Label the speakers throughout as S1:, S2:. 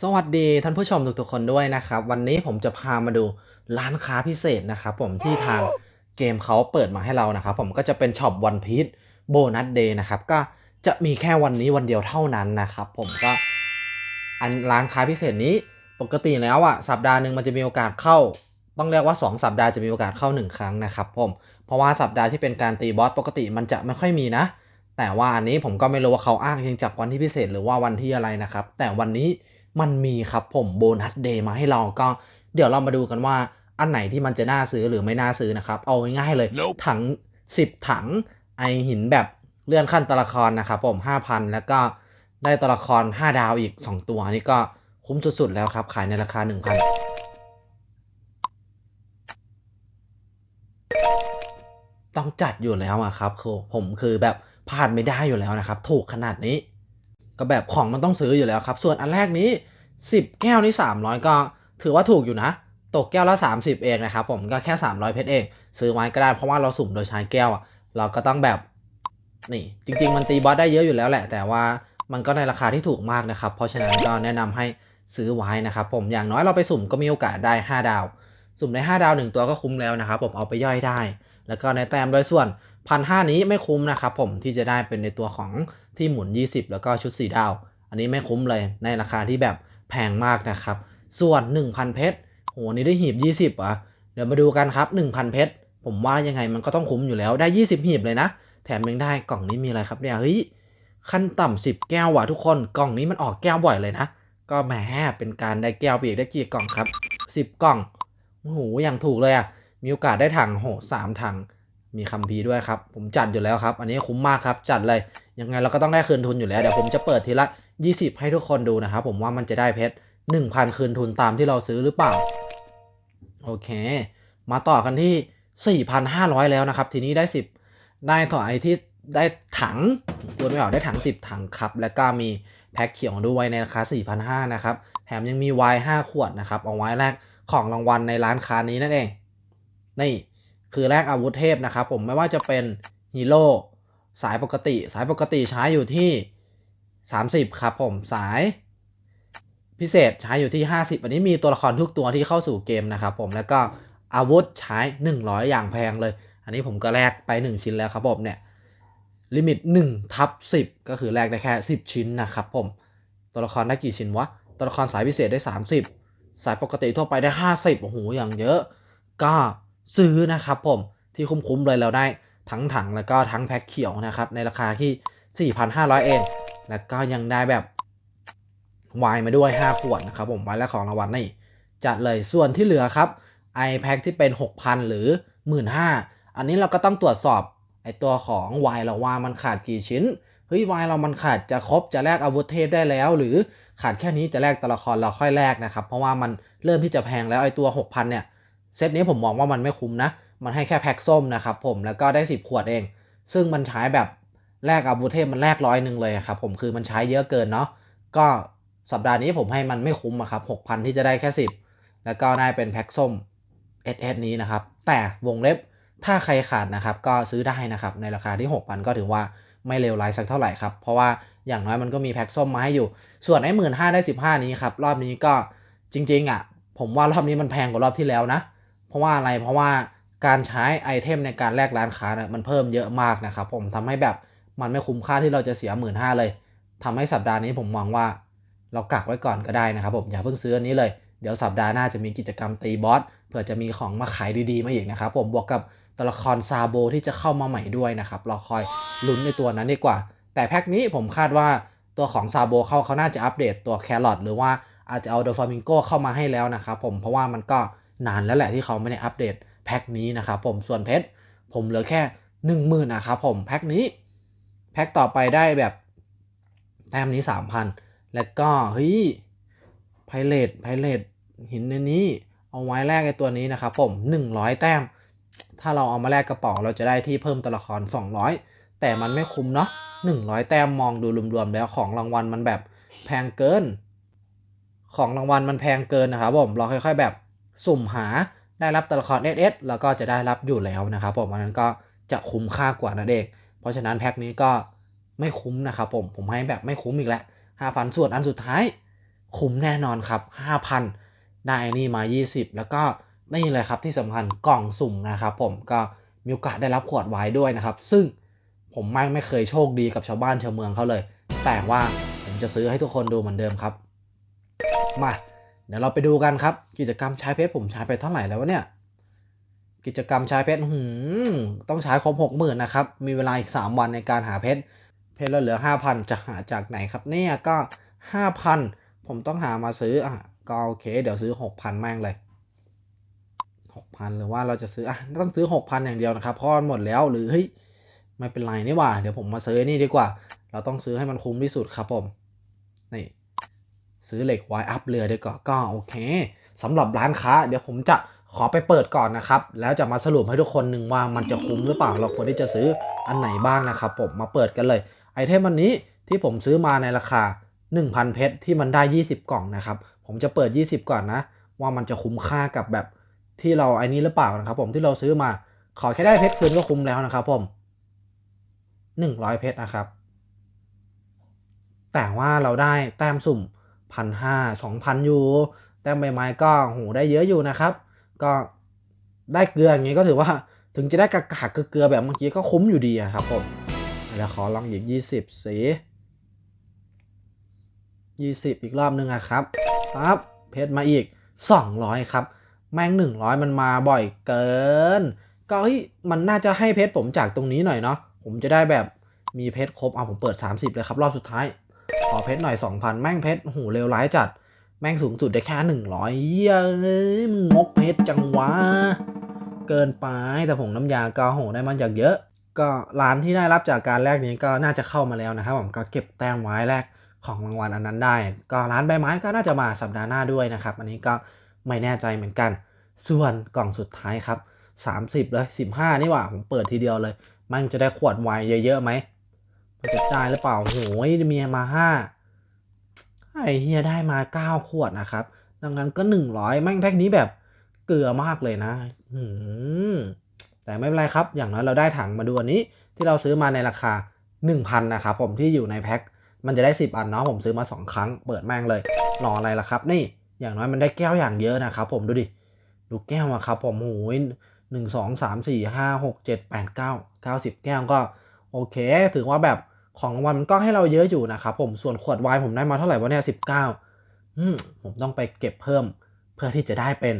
S1: สวัสดีท่านผู้ชมทุกๆคนด้วยนะครับ วันนี้ผมจะพามาดูร้านค้าพิเศษนะครับผมที่ทางเกมเขาเปิดมาให้เรานะครับ ผมก็จะเป็นช็อปวันพีชโบนัสเดย์นะครับ ก็จะมีแค่วันนี้วันเดียวเท่านั้นนะครับ ผมก็อันร้านค้าพิเศษนี้ปกติแล้วอะสัปดาห์หนึ่งมันจะมีโอกาสเข้า ต้องเรียกว่า 2 สัปดาห์จะมีโอกาสเข้า 1 ครั้งนะครับ ผมเพราะว่าสัปดาห์ที่เป็นการตีบอสปกติมันจะไม่ค่อยมีนะ แต่ว่าอันนี้ผมก็ไม่รู้ว่าเขาอ้างอิงจากวันที่พิเศษหรือว่าวันที่อะไรนะครับ แต่วันนี้ มันมีครับผมโบนัสเดย์มาให้เราก็เดี๋ยวเรามาดูกันว่าอันไหนที่มันจะน่าซื้อหรือไม่น่าซื้อนะครับ เอาง่ายๆเลย
S2: Nope
S1: ถัง 10 ถังไอหินแบบเลื่อนขั้นตัวละครนะครับผม 5,000 แล้วก็ได้ตัวละคร 5 ดาวอีก 2 ตัวอันนี้ก็คุ้มสุดๆแล้วครับ ขายในราคา 1,000ต้องจัดอยู่แล้วอะครับคือผมคือแบบพลาดไม่ได้อยู่แล้วนะครับ ถูกขนาดนี้ ก็แบบของมันต้องซื้ออยู่แล้วครับ ส่วนอันแรกนี้ 10 แก้วนี่300 ก็ถือว่าถูกอยู่นะ ตกแก้วละ 30 เองนะครับผมก็แค่ 300 เพชรเอง ซื้อไว้ก็ได้เพราะว่าเราสุ่มโดยใช้แก้วอะเราก็ต้องแบบนี่จริง ๆ มันตีบอสได้เยอะอยู่แล้วแหละ แต่ว่ามันก็ในราคาที่ถูกมากนะครับ เพราะฉะนั้นก็แนะนำให้ซื้อไว้นะครับผมอย่างน้อยเราไปสุ่มก็มีโอกาสได้ 5 ดาว สุ่มได้ 5 ดาว 1 ตัวก็คุ้มแล้วนะครับผมเอาไปย่อยได้ แล้วก็ในแต้มโดยส่วนพันห้านี้ไม่คุ้มนะครับผมที่จะได้เป็นในตัวของ ที่หมุน 20 แล้วก็ชุด 4 ดาว อันนี้ไม่คุ้มเลยในราคาที่แบบแพงมากนะครับ ส่วน 1,000 เพชรโหอันนี้ได้หีบ 20อะเดี๋ยวมาดูกันครับ 1,000 เพชรผมว่ายังไงมันก็ต้องคุ้มอยู่แล้วได้ 20 หีบเลยนะ แถมยังได้กล่องนี้มีอะไรครับเนี่ยเฮ้ยขั้นต่ำ10 แก้วว่ะทุกคนกล่องนี้มันออกแก้วบ่อยเลยนะ ก็แหมเป็นการได้แก้วไปอีกได้กี่กล่องครับ 10 กล่องโอ้โหอย่างถูกเลยอะมีโอกาสได้ถังโหสามถังมีคัมภีร์ด้วยครับ ผมจัดอยู่แล้วครับ อันนี้คุ้มมากครับ จัดเลย ยังไงเราก็ต้องได้คืนทุนอยู่แล้ว เดี๋ยวผมจะเปิดทีละ 20 ให้ทุกคนดูนะครับผมว่ามันจะได้เพชร1,000 คืนทุนตามที่เราซื้อหรือเปล่า โอเค มาต่อกันที่ 4,500 แล้วนะครับ ทีนี้ได้ 10 ได้ต่อไอที่ได้ถังตัวไม่ออกได้ถัง 10 ถังครับ แล้วก็มีแพ็คเขียวด้วยในราคา 4,500 นะครับ แถมยังมีไวน์5ขวดนะครับ เอาไว้แลกของรางวัลในร้านค้านี้นั่นเอง นี่คือแลกอาวุธเทพนะครับ ผมไม่ว่าจะเป็นฮีโร่ สายปกติ สายปกติใช้อยู่ที่ 30 ครับผมสาย พิเศษใช้อยู่ที่ 50 อันนี้มีตัวละครทุกตัวที่เข้าสู่เกมนะครับผมแล้วก็อาวุธใช้ 100 อย่างแพงเลย อันนี้ผมก็แลกไป 1 ชิ้นแล้วครับผมเนี่ยลิมิต1ทับ10 ก็คือแลกได้แค่ 10 ชิ้นนะครับผมตัวละครได้กี่ชิ้นวะตัวละครสายพิเศษได้ 30 สายปกติทั่วไปได้ 50โอ้โหอย่างเยอะ ก็ซื้อนะครับผมที่คุ้มๆเลยเราได้ ทั้งถังแล้วก็ทั้งแพ็คเขียวนะครับ ในราคาที่ 4,500 เอง แล้วก็ยังได้แบบวายมาด้วย 5 ขวดนะครับผมไว้แล้วของรางวัลนี่จัดเลยส่วนที่เหลือครับ i p a c ที่เป็น 6,000 หรือ 15,000 อันนี้เราก็ต้องตรวจสอบไอตัวของวายเราว่ามันขาดกี่ชิ้นเฮ้ยวายเรามันขาดจะครบจะแลกอาวุธเทพได้แล้ว หรือขาดแค่นี้จะแลกตัวละครเราค่อยแลกนะครับ เพราะว่ามันเริ่มที่จะแพงแล้วไอตัว 6,000 เนี่ยเซตนี้ผมมองว่ามันไม่คุ้มนะ มันให้แค่แพ็คส้มนะครับผมแล้วก็ได้ 10 ขวดเอง ซึ่งมันใช้แบบแลกอาวุธเทพมันแลกร้อยหนึ่งเลยครับผมคือมันใช้เยอะเกินเนาะก็สัปดาห์นี้ผมให้มันไม่คุ้มครับ6,000ที่จะได้แค่ 10 แล้วก็ได้เป็นแพ็คส้ม SS นี้นะครับ แต่วงเล็บถ้าใครขาดนะครับก็ซื้อได้นะครับในราคาที่ 6,000 ก็ถือว่าไม่เลวร้ายสักเท่าไหร่ครับ เพราะว่าอย่างน้อยมันก็มีแพ็คส้มมาให้อยู่ ส่วนไอ้หมื่นห้าได้ 15 นี้ครับ รอบนี้ก็จริง ๆอะผมว่ารอบนี้มันแพงกว่ารอบที่แล้วนะ เพราะว่าอะไรเพราะว่า การใช้ไอเทมในการแลกร้านค้าเนี่ยมันเพิ่มเยอะมากนะครับผมทำให้แบบมันไม่คุ้มค่าที่เราจะเสียหมื่นห้าเลยทำให้สัปดาห์นี้ผมมองว่า เรากักไว้ก่อนก็ได้นะครับผมอย่าเพิ่งซื้ออันนี้เลย เดี๋ยวสัปดาห์หน้าจะมีกิจกรรมตีบอสเผื่อจะมีของมาขายดีๆมาอีกนะครับผมบวกกับตัวละครซาโบที่จะเข้ามาใหม่ด้วยนะครับเราคอยลุ้นในตัวนั้นดีกว่า แต่แพ็คนี้ผมคาดว่าตัวของซาโบเขาเขาน่าจะอัปเดตตัวแครอทหรือว่าอาจจะเอาโดฟามิงโกเข้ามาให้แล้วนะครับผมเพราะว่ามันก็นานแล้วแหละที่เขาไม่ได้อัปเดต แพ็คนี้นะครับผมส่วนเพชรผมเหลือแค่หนึ่งหมื่นะครับผมแพ็คนี้แพ็คต่อไปได้แบบแต้มนี้สามพันแล้วก็เฮ้ยไพเรตไพเรตหินในนี้เอาไว้แลกไอตัวนี้นะครับผม 100 แต้ม ถ้าเราเอามาแลกกระป๋องเราจะได้ที่เพิ่มตัวละคร 200 แต่มันไม่คุ้มเนาะ100 แต้มมองดูรวมๆแล้วของรางวัลมันแบบแพงเกิน ของรางวัลมันแพงเกินนะครับผมเราค่อย ๆ แบบสุ่มหา ได้รับตัวละคร SS แล้วก็จะได้รับอยู่แล้วนะครับผมอันนั้นก็จะคุ้มค่ากว่านั่นเองเพราะฉะนั้นแพ็คนี้ก็ไม่คุ้มนะครับผมผมให้แบบไม่คุ้มอีกแล้ว5,000ส่วนอันสุดท้าย คุ้มแน่นอนครับ 5,000 ได้ไอ้นี่มา 20 แล้วก็นี่เลยครับที่สำคัญกล่องสุ่มนะครับผมก็มีโอกาสได้รับขวดไวน์ด้วยนะครับ ซึ่งผมไม่ไม่เคยโชคดีกับชาวบ้านชาวเมืองเขาเลย แต่ว่าผมจะซื้อให้ทุกคนดูเหมือนเดิมครับ มา เดี๋ยวเราไปดูกันครับ กิจกรรมใช้เพชรผมใช้ไปเท่าไหร่แล้วเนี่ย กิจกรรมใช้เพชรหืมต้องใช้ครบหกหมื่นนะครับ มีเวลาอีก3วันในการหาเพชร เพชรเราเหลือ5,000จะหาจากไหนครับเนี่ยก็5,000ผมต้องหามาซื้ออะก็โอเคเดี๋ยวซื้อ6,000แม่งเลย6,000หรือว่าเราจะซื้ออะต้องซื้อ6,000อย่างเดียวนะครับเพราะมันหมดแล้วหรือเฮ้ยไม่เป็นไรนี่หว่า เดี๋ยวผมมาซื้อนี่ดีกว่า เราต้องซื้อให้มันคุ้มที่สุดครับผม ซื้อเหล็กไว้อัพเรือดีกว่าก็โอเคสำหรับร้านค้า เดี๋ยวผมจะขอไปเปิดก่อนนะครับ แล้วจะมาสรุปให้ทุกคนหนึ่งว่ามันจะคุ้มหรือเปล่าเราควรที่จะซื้ออันไหนบ้างนะครับ ผมมาเปิดกันเลย ไอเทมวันนี้ที่ผมซื้อมาในราคา 1,000 เพชรที่มันได้ 20 กล่องนะครับ ผมจะเปิด 20 ก่อนนะ ว่ามันจะคุ้มค่ากับแบบที่เราไอ้นี้หรือเปล่านะครับ ผมที่เราซื้อมาขอแค่ได้เพชรคืนก็คุ้มแล้วนะครับผม100เพชรนะครับ แต่ว่าเราได้แต้มสุ่ม พันห้าสองพันอยู่แต้มใบไม้ก็โหได้เยอะอยู่นะครับ ก็ได้เกลืออย่างงี้ก็ถือว่าถึงจะได้กากากเกลือแบบเมื่อกี้ก็คุ้มอยู่ดีครับผมแล้วขอลองอีกยี่สิบสียี่สิบอีกรอบนึงอะครับปั๊บเพชรมาอีกสองร้อยครับ แม่งหนึ่งร้อยมันมาบ่อยเกิน ก็เฮ้ยมันน่าจะให้เพชรผมจากตรงนี้หน่อยเนาะผมจะได้แบบมีเพชรครบเอาผมเปิด 30 เลยครับ รอบสุดท้าย อเพชรหน่อย 2,000 แม่งเพชรโอ้โหเลวร้ายจัด แม่งสูงสุดได้แค่ 100เหี้ยเอ้ยมึงงกเพชรจังวะ เกินไปแต่ผงน้ำยาก็โหได้มันจากเยอะ ก็ร้านที่ได้รับจากการแลกนี้ก็น่าจะเข้ามาแล้วนะครับผมก็เก็บแต้มไว้แรกของรางวัลอันนั้นได้ ก็ร้านใบไม้ก็น่าจะมาสัปดาห์หน้าด้วยนะครับ อันนี้ก็ไม่แน่ใจเหมือนกัน ส่วนกล่องสุดท้ายครับ 30เลย15 นี่หว่าผมเปิดทีเดียวเลย มันจะได้ขวดไวน์เยอะๆไหม จะได้หรือเปล่าโหยเมียมาห้าไอเฮียได้มาเก้าขวดนะครับ ดังนั้นก็หนึ่งร้อยแม่งแพ็คนี้แบบเกลือมากเลยนะหืแต่ไม่เป็นไรครับ อย่างน้อยเราได้ถังมาดูอันนี้ ที่เราซื้อมาในราคา 1,000นะครับผมที่อยู่ในแพ็ค มันจะได้ 10 อันเนาะผมซื้อมา 2 ครั้ง เปิดแม่งเลยรออะไรล่ะครับ นี่อย่างน้อยมันได้แก้วอย่างเยอะนะครับผมดูดิ ดูแก้วอะครับผมโอ้ยหนึ่งสองสามสี่ห้าหกเจ็ดแปดเก้าเก้าสิบแก้วก็ โอเค ถือว่าแบบ ของรางวัลมันก็ให้เราเยอะอยู่นะครับผมส่วนขวดไวน์ผมได้มาเท่าไหร่วะเนี่ยสิบเก้าผมต้องไปเก็บเพิ่มเพื่อที่จะได้เป็น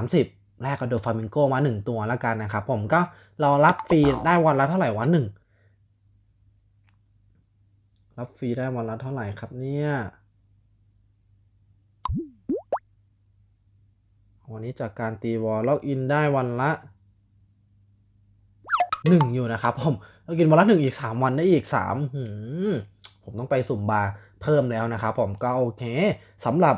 S1: 30 แรกกับโดฟามิงโกมา 1 ตัวแล้วกันนะครับผมก็เรารับฟรีได้วันละเท่าไหร่วันหนึ่งรับฟรีได้วันละเท่าไหร่ครับเนี่ยวันนี้จากการตีวอลล็อกอินได้วันละหนึ่งอยู่นะครับผม เรากินวันละหนึ่งอีกสามวันได้อีกสามหืมผมต้องไปสุ่มบาร์เพิ่มแล้วนะครับผมก็โอเคสำหรับ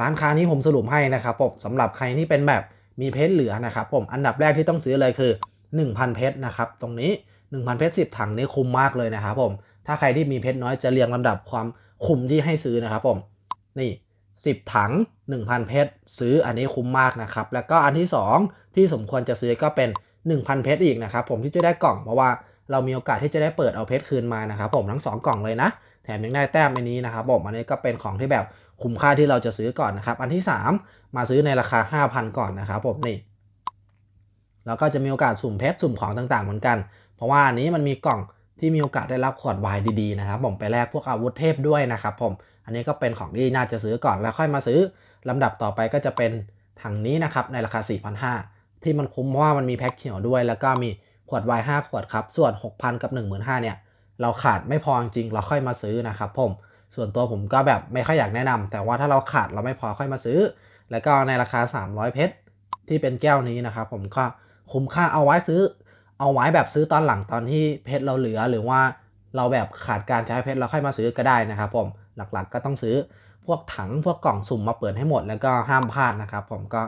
S1: ร้านค้านี้ผมสรุปให้นะครับผมสำหรับใครที่เป็นแบบมีเพชรเหลือนะครับผมอันดับแรกที่ต้องซื้อเลยคือ 1,000 เพชรนะครับตรงนี้ 1,000 เพชร10 ถังนี่คุ้มมากเลยนะครับผมถ้าใครที่มีเพชรน้อยจะเรียงลำดับความคุ้มที่ให้ซื้อนะครับผมนี่ 10 ถัง 1,000 เพชรซื้ออันนี้คุ้มมากนะครับแล้วก็อันที่ 2 ที่สมควรจะซื้อก็เป็น 1,000 เพชรอีกนะครับผมที่จะได้กล่องเพราะว่า เรามีโอกาสที่จะได้เปิดเอาเพชรคืนมานะครับผมทั้ง 2 กล่องเลยนะ แถมยังได้แต้มอันนี้นะครับผมอันนี้ก็เป็นของที่แบบคุ้มค่าที่เราจะซื้อก่อนนะครับอันที่ 3 มาซื้อในราคา 5,000 ก่อนนะครับผมนี่แล้วก็จะมีโอกาสสุ่มเพชรสุ่มของต่างๆเหมือนกัน เพราะว่าอันนี้มันมีกล่องที่มีโอกาสได้รับขวดไวน์ดีๆนะครับผมไปแลกพวกอาวุธเทพด้วยนะครับผมอันนี้ก็เป็นของที่น่าจะซื้อก่อนแล้วค่อยมาซื้อลำดับต่อไปก็จะเป็นถังนี้นะครับในราคา 4,500 ที่มันคุ้มเพราะว่ามันมีแพ็คเขียวด้วย แล้วก็มี ขวดไวน์5ขวดครับ ส่วน 6,000 กับ 15,000เนี่ย เราขาดไม่พอจริงเราค่อยมาซื้อนะครับผม ส่วนตัวผมก็แบบไม่ค่อยอยากแนะนำแต่ว่าถ้าเราขาดเราไม่พอค่อยมาซื้อ แล้วก็ในราคา 300 เพชรที่เป็นแก้วนี้นะครับผมก็คุ้มค่าเอาไว้ซื้อ เอาไว้แบบซื้อตอนหลังตอนที่เพชรเราเหลือหรือว่าเราแบบขาดการใช้เพชรเราค่อยมาซื้อก็ได้นะครับผมหลักๆ ก็ต้องซื้อพวกถังพวกกล่องสุ่มมาเปิดให้หมดแล้วก็ห้ามพลาดนะครับผมก็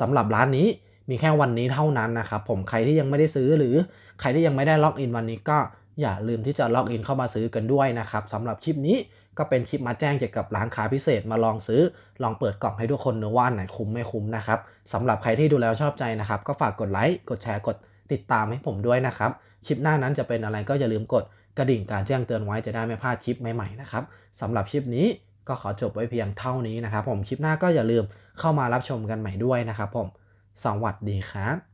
S1: สำหรับร้านนี้ มีแค่วันนี้เท่านั้นนะครับผมใครที่ยังไม่ได้ซื้อหรือใครที่ยังไม่ได้ล็อกอินวันนี้ก็อย่าลืมที่จะล็อกอินเข้ามาซื้อกันด้วยนะครับสำหรับคลิปนี้ก็เป็นคลิปมาแจ้งเกี่ยวกับร้านค้าพิเศษมาลองซื้อ ลองเปิดกล่องให้ทุกคนนะว่านไหนคุ้มไม่คุ้มนะครับสำหรับใครที่ดูแล้วชอบใจนะครับ ก็ฝากกดไลค์กดแชร์กดติดตามให้ผมด้วยนะครับคลิปหน้านั้นจะเป็นอะไรก็อย่าลืมกดกระดิ่งการแจ้งเตือนไว้จะได้ไม่พลาดคลิปใหม่ๆนะครับสำหรับคลิปนี้ก็ขอจบไว้เพียงเท่านี้นะครับผมคลิปหน้าก็อย่าลืมเข้ามารับชมกันใหม่ด้วยนะครับผม สวัสดีครับ